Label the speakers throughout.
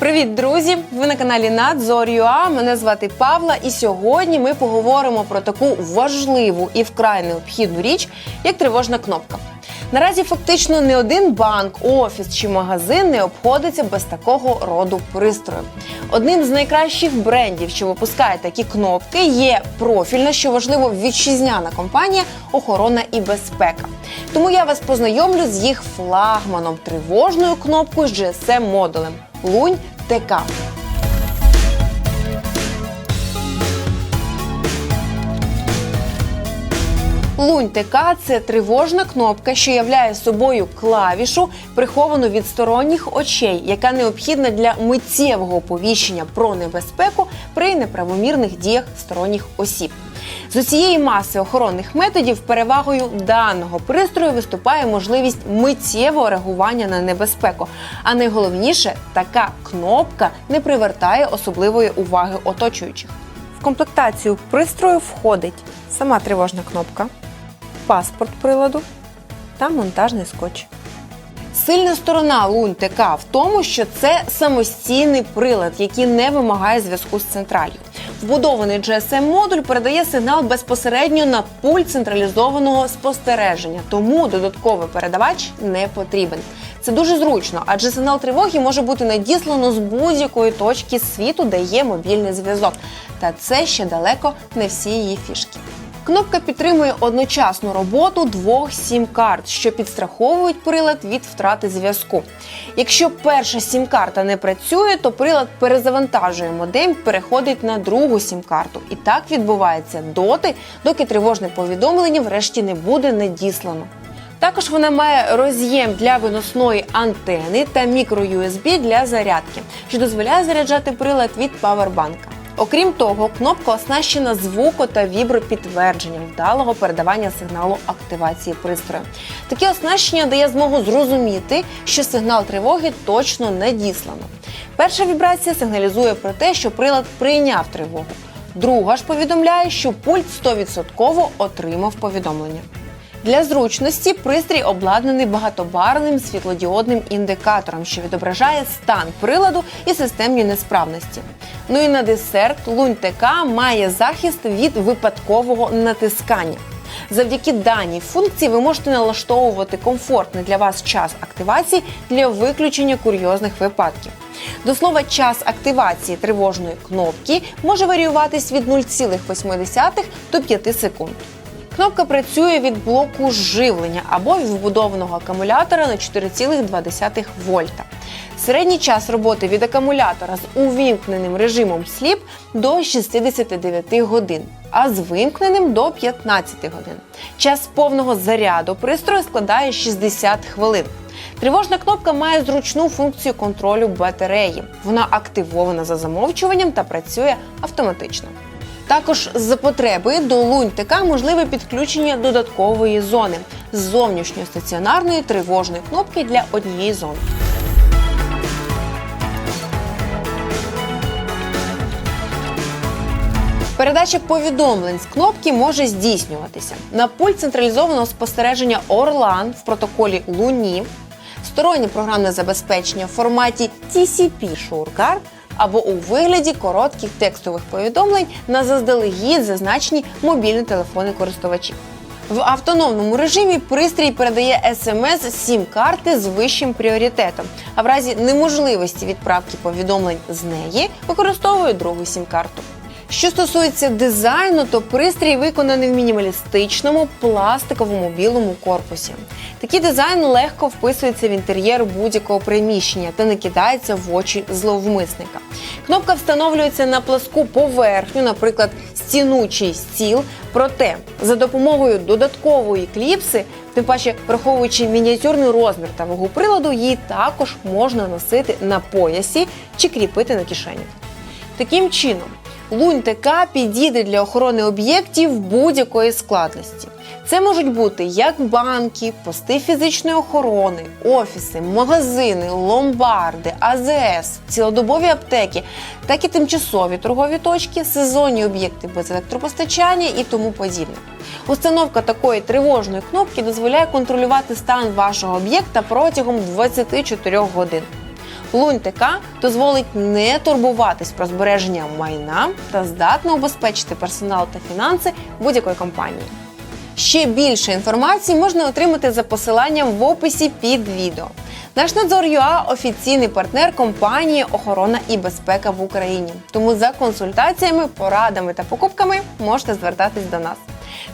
Speaker 1: Привіт, друзі! Ви на каналі Надзор.ua, Мене звати Павла, і сьогодні ми поговоримо про таку важливу і вкрай необхідну річ, як тривожна кнопка. Наразі фактично не один банк, офіс чи магазин не обходиться без такого роду пристрою. Одним з найкращих брендів, що випускає такі кнопки, є профільна, що важливо, вітчизняна компанія Охорона і безпека. Тому я вас познайомлю з їх флагманом тривожною кнопкою з GSM модулем Лунь ТК. Лунь ТК – це тривожна кнопка, що являє собою клавішу, приховану від сторонніх очей, яка необхідна для миттєвого оповіщення про небезпеку при неправомірних діях сторонніх осіб. З усієї маси охоронних методів перевагою даного пристрою виступає можливість миттєвого реагування на небезпеку. А найголовніше, така кнопка не привертає особливої уваги оточуючих. В комплектацію пристрою входить сама тривожна кнопка, паспорт приладу та монтажний скотч. Сильна сторона Лунь ТК в тому, що це самостійний прилад, який не вимагає зв'язку з централью. Вбудований GSM-модуль передає сигнал безпосередньо на пульт централізованого спостереження, тому додатковий передавач не потрібен. Це дуже зручно, адже сигнал тривоги може бути надіслано з будь-якої точки світу, де є мобільний зв'язок. Та це ще далеко не всі її фішки. Кнопка підтримує одночасну роботу двох сім-карт, що підстраховують прилад від втрати зв'язку. Якщо перша сім-карта не працює, то прилад перезавантажує модем, переходить на другу сім-карту. І так відбувається доти, доки тривожне повідомлення врешті не буде надіслано. Також вона має роз'єм для виносної антени та мікро-USB для зарядки, що дозволяє заряджати прилад від павербанка. Окрім того, кнопка оснащена звуко та вібропідтвердженням вдалого передавання сигналу активації пристрою. Таке оснащення дає змогу зрозуміти, що сигнал тривоги точно надіслано. Перша вібрація сигналізує про те, що прилад прийняв тривогу. Друга ж повідомляє, що пульт 100% отримав повідомлення. Для зручності пристрій обладнаний багатобарвним світлодіодним індикатором, що відображає стан приладу і системні несправності. Ну і на десерт Лунь ТК має захист від випадкового натискання. Завдяки даній функції ви можете налаштовувати комфортний для вас час активації для виключення курйозних випадків. До слова, час активації тривожної кнопки може варіюватись від 0,8 до 5 секунд. Кнопка працює від блоку живлення або від вбудованого акумулятора на 4,2 вольта. Середній час роботи від акумулятора з увімкненим режимом сліп до 69 годин, а з вимкненим до 15 годин. Час повного заряду пристрою складає 60 хвилин. Тривожна кнопка має зручну функцію контролю батареї. Вона активована за замовчуванням та працює автоматично. Також з потреби до лунь ТК можливе підключення додаткової зони з зовнішньої стаціонарної тривожної кнопки для однієї зони. Передача повідомлень з кнопки може здійснюватися на пульт централізованого спостереження Орлан в протоколі Луні, стороннє програмне забезпечення в форматі TCP Shortcard або у вигляді коротких текстових повідомлень на заздалегідь зазначені мобільні телефони користувачів. В автономному режимі пристрій передає смс сім-карти з вищим пріоритетом, а в разі неможливості відправки повідомлень з неї використовує другу сім-карту. Що стосується дизайну, то пристрій виконаний в мінімалістичному пластиковому білому корпусі. Такий дизайн легко вписується в інтер'єр будь-якого приміщення та не кидається в очі зловмисника. Кнопка встановлюється на пласку поверхню, наприклад, стіну чи стіл. Проте за допомогою додаткової кліпси, тим паче враховуючи мініатюрний розмір та вагу приладу, її також можна носити на поясі чи кріпити на кишені. Таким чином. Лунь ТК підійде для охорони об'єктів будь-якої складності. Це можуть бути як банки, пости фізичної охорони, офіси, магазини, ломбарди, АЗС, цілодобові аптеки, так і тимчасові торгові точки, сезонні об'єкти без електропостачання і тому подібне. Установка такої тривожної кнопки дозволяє контролювати стан вашого об'єкта протягом 24 годин. Лунь ТК дозволить не турбуватись про збереження майна та здатно обезпечити персонал та фінанси будь-якої компанії. Ще більше інформації можна отримати за посиланням в описі під відео. Наш надзор ЮА офіційний партнер компанії Охорона і безпека в Україні. Тому за консультаціями, порадами та покупками можете звертатись до нас.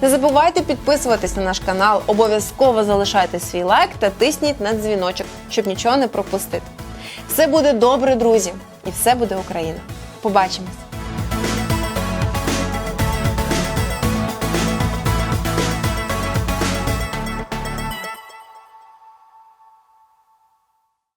Speaker 1: Не забувайте підписуватись на наш канал, обов'язково залишайте свій лайк та тисніть на дзвіночок, щоб нічого не пропустити. Все буде добре, друзі, і все буде Україна. Побачимось!